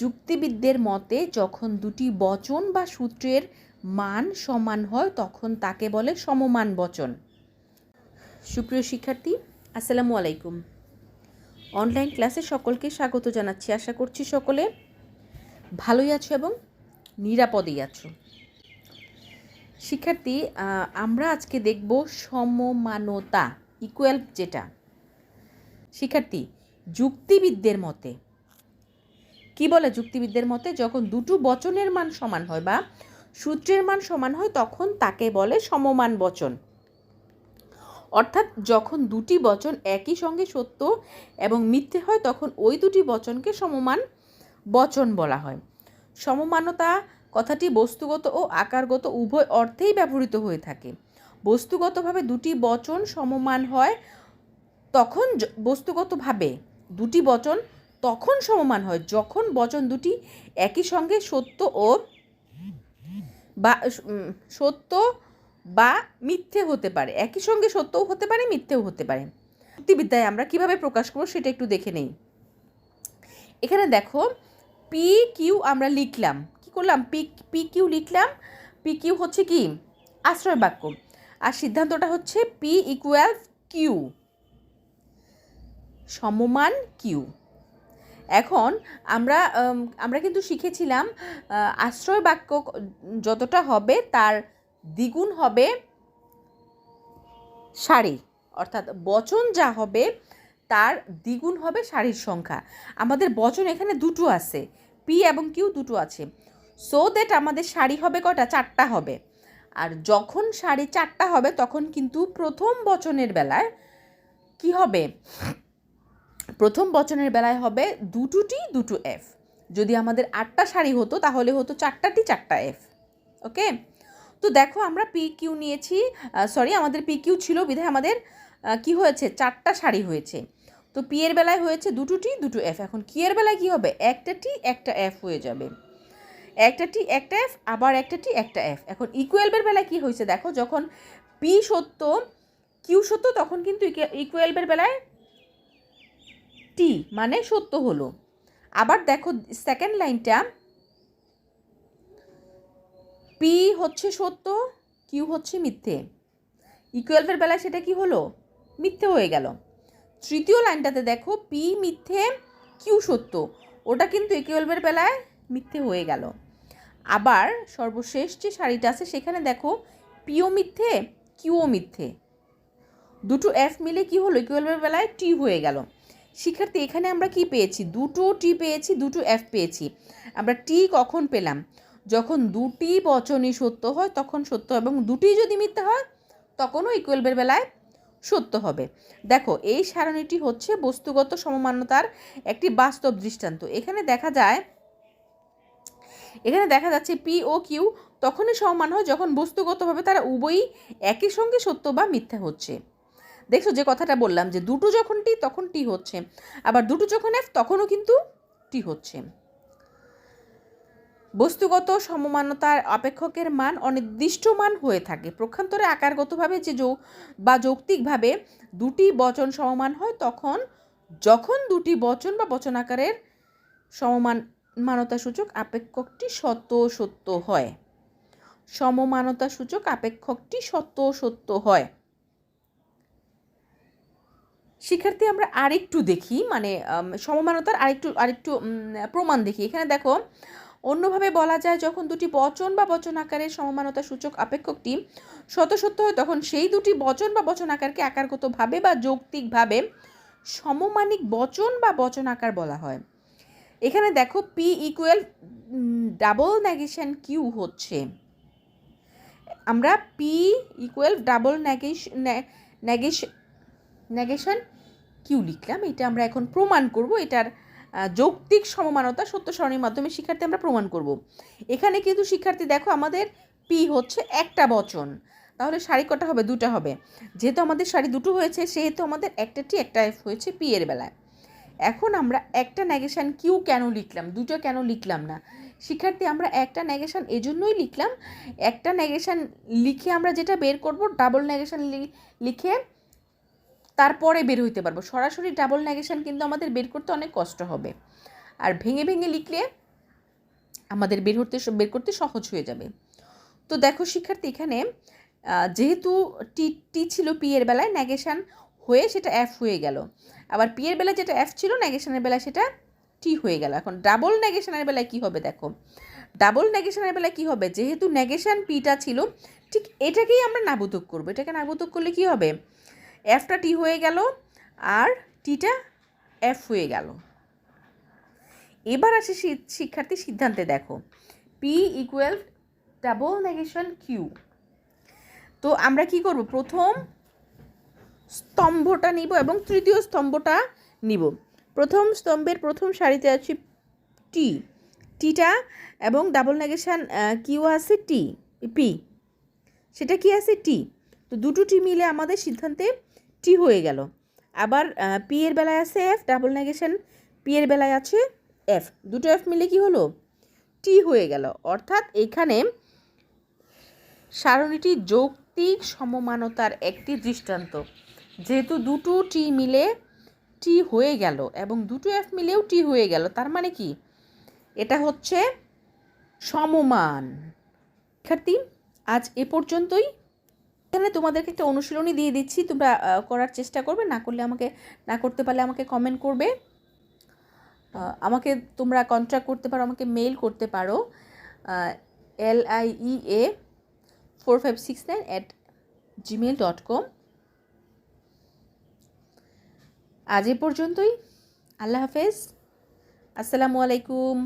যুক্তিবিদদের মতে, যখন দুটি বচন বা সূত্রের মান সমান হয়, তখন তাকে বলে সমমান বচন। সুপ্রিয় শিক্ষার্থী, আসসালামু আলাইকুম। অনলাইন ক্লাসে সকলকে স্বাগত জানাচ্ছি। আশা করছি সকলে ভালোই আছো এবং নিরাপদেই আছো। শিক্ষার্থী আমরা আজকে দেখব সমমানতা ইকুয়াল যেটা। শিক্ষার্থী, যুক্তিবিদদের মতে কি বলে যুক্তিবিদদের মতে, যখন দুটো বচনের মান সমান হয় বা সূত্রের মান সমান হয়, তখন তাকে বলে সমমান বচন। অর্থাৎ যখন দুটি বচন একই সঙ্গে সত্য এবং মিথ্যে হয়, তখন ওই দুটি বচনকে সমমান বচন বলা হয়। সমমানতা কথাটি বস্তুগত ও আকারগত উভয় অর্থেই ব্যবহৃত হয়ে থাকে। বস্তুগতভাবে দুটি বচন সমমান হয়, তখন বস্তুগতভাবে দুটি বচন তখন সমমান হয়, যখন বচন দুটি একই সঙ্গে সত্য ও বা সত্য বা মিথ্যে হতে পারে। একই সঙ্গে সত্যও হতে পারে, মিথ্যেও হতে পারে। যুক্তিবিদ্যায় আমরা কীভাবে প্রকাশ করব সেটা একটু দেখে নেই। এখানে দেখো, পি কিউ আমরা লিখলাম। কি করলাম? পি পি কিউ লিখলাম। পি কিউ হচ্ছে কি? আশ্রয় বাক্য। আর সিদ্ধান্তটা হচ্ছে পি ইকুয়াল কিউ। সমমান কিউ। এখন আমরা আমরা কিন্তু শিখেছিলাম আশ্রয় বাক্য যতটা হবে তার দ্বিগুণ হবে সারি অর্থাৎ বচন যা হবে তার দ্বিগুণ হবে সারির সংখ্যা। আমাদের বচন এখানে দুটো আছে পি এবং কিউ দুটো আছে। সো দ্যাট আমাদের শাড়ি হবে কটা? চারটা হবে। আর যখন শাড়ি চারটা হবে, তখন কিন্তু প্রথম বচনের বেলায় কি হবে? প্রথম বচনের বেলায় হবে দুটোটি দুটো এফ যদি আমাদের আটটা শাড়ি হতো, তাহলে হতো চারটাটি চারটা এফ ওকে? তো দেখো, আমরা পি কিউ নিয়েছি সরি আমাদের পি কিউ ছিল বিধায় আমাদের কি হয়েছে? চারটা শাড়ি হয়েছে। তো পি এর বেলায় হয়েছে দুটো টি দুটো এফ এখন কি এর বেলায় কি হবে? একটা টি একটা এফ হয়ে যাবে। একটা টি একটা এফ আবার একটা টি একটা এফ এখন ইকুয়েলবের বেলায় কি হয়েছে? দেখো, যখন পি সত্য কিউ সত্য, তখন কিন্তু ইকুয়েলবের বেলায় টি মানে সত্য হলো। আবার দেখো সেকেন্ড লাইনটা পি হচ্ছে সত্য কিউ হচ্ছে মিথ্যে। ইকুয়ালভের বেলায় সেটা কি হলো? মিথ্যে হয়ে গেল। তৃতীয় লাইনটাতে দেখো পি মিথ্যে কিউ সত্য। ওটা কিন্তু ইকুয়ালভের বেলায় মিথ্যে হয়ে গেল। আবার সর্বশেষ যে শাড়িটা আছে সেখানে দেখো পিও মিথ্যে কিউও মিথ্যে। দুটো এফ মিলে কি হলো? ইকুয়ালভের বেলায় টি হয়ে গেল। শিক্ষার্থী, এখানে আমরা কি পেয়েছি? দুটো টি পেয়েছি, দুটো এফ পেয়েছি। আমরা টি কখন পেলাম? যখন দুটি বচনই সত্য হয়, তখন সত্য এবং দুটি যদি মিথ্যা হয়, তখনও ইকুয়ালবের বেলায় সত্য হবে। দেখো, এই সারণীটি হচ্ছে বস্তুগত সমমান্যতার একটি বাস্তব দৃষ্টান্ত। এখানে দেখা যায়, এখানে দেখা যাচ্ছে পি ও কিউ তখনই সমান হয় যখন বস্তুগতভাবে তারা উভয়ই একই সঙ্গে সত্য বা মিথ্যা হচ্ছে। দেখছ যে কথাটা বললাম যে দুটো যখন টি, তখন টি হচ্ছে। আবার দুটো যখন এফ, তখনও কিন্তু টি হচ্ছে। বস্তুগত সমমানতার অপেক্ষকের মান অনির্দিষ্ট মান হয়ে থাকে। প্রক্ষান্তরে আকারগতভাবে যে যৌ, বা যৌক্তিকভাবে দুটি বচন সমমান হয়, তখন যখন দুটি বচন বা বচন আকারের সমমান মানতা সূচক আপেক্ষকটি সত্য সত্য হয়। সমমানতা সূচক আপেক্ষকটি সত্য সত্য হয়। শিক্ষার্থী আমরা আরেকটু দেখি মানে সমমানতার আরেকটু আরেকটু প্রমাণ দেখি। এখানে দেখো, অন্যভাবে বলা যায় যখন দুটি বচন বা বচন আকারের সমমানতা সূচক আপেক্ষকটি শত সত্য হয়, তখন সেই দুটি বচন বা বচন আকারকে আকারগতভাবে বা যৌক্তিকভাবে সমমানিক বচন বা বচন আকার বলা হয়। এখানে দেখো P equal double negation Q হচ্ছে। আমরা P equal double negation negation Q লিখলাম এটা আমরা এখন প্রমাণ করব। এটার যৌক্তিক সমমানতা সত্য সরণির মাধ্যমে শিক্ষার্থী আমরা প্রমাণ করব। এখানে কিন্তু শিক্ষার্থী, দেখো আমাদের পি হচ্ছে একটা বচন। তাহলে শাড়ি কটা হবে? দুটো হবে। যেহেতু আমাদের শাড়ি দুটো হয়েছে, সেহেতু আমাদের একটা টি, একটা এফ হয়েছে পি এর বেলায়। এখন আমরা একটা নেগেশন কিউ কেন লিখলাম? দুটো কেন লিখলাম না? শিক্ষার্থী, আমরা একটা নেগেশন এজন্যই লিখলাম, একটা নেগেশন লিখে আমরা যেটা বের করব, ডাবল নেগেশন লিখে তারপরে বের হইতে পারব। সরাসরি ডাবল নেগেশন কিন্তু আমাদের বের করতে অনেক কষ্ট হবে। আর ভেঙে ভেঙে লিখলে আমাদের বের হতে বের করতে সহজ হয়ে যাবে। তো দেখো শিক্ষার্থী, এখানে যেহেতু টি টি ছিল পি এর বেলায় নেগেশন হয়ে সেটা এফ হয়ে গেল। আবার পি এর বেলায় যেটা এফ ছিল নেগেশনের বেলায় সেটা টি হয়ে গেল। এখন ডাবল নেগেশনের বেলায় কি হবে দেখো? ডাবল নেগেশনের বেলায় কি হবে? যেহেতু নেগেশন পিটা ছিল, ঠিক এটাকেই আমরা নাবোধক করব। এটাকে নাবোধক করলে কি হবে? এফটা টি হয়ে গেল আর টিটা এফ হয়ে গেল। এবার আসে শিক্ষার্থী সিদ্ধান্তে দেখো। P equal double negation Q তো আমরা কি করব? প্রথম স্তম্ভটা নিব এবং তৃতীয় স্তম্ভটা নিব। প্রথম স্তম্ভের প্রথম সারিতে আছে টি টিটা এবং ডাবল নেগেশন কিউ আছে টি পি সেটা কি আছে টি তো দুটো টি মিলে আমাদের সিদ্ধান্তে টি হয়ে গেল। আবার পি এর বেলায় আছে এফ ডাবল নেগেশন পি এর বেলায় আছে এফ দুটো এফ মিলে কি হলো? টি হয়ে গেল। অর্থাৎ এখানে সারণীটি যৌক্তিক সমমানতার একটি দৃষ্টান্ত। যেহেতু দুটো টি মিলে টি হয়ে গেল এবং দুটো এফ মিলেও টি হয়ে গেল, তার মানে কি? এটা হচ্ছে সমমান। শিক্ষার্থী, আজ এ পর্যন্তই। এখানে তোমাদেরকে একটা অনুশীলনী দিয়ে দিচ্ছি। তোমরা করার চেষ্টা করবে, না করলে আমাকে, না করতে পারলে আমাকে কমেন্ট করবে। আমাকে তোমরা কন্ট্যাক্ট করতে পারো, আমাকে মেইল করতে পারো L I E A four five six nine at Gmail dot com আজ এ পর্যন্তই। আল্লাহ হাফেজ। আসসালামু আলাইকুম।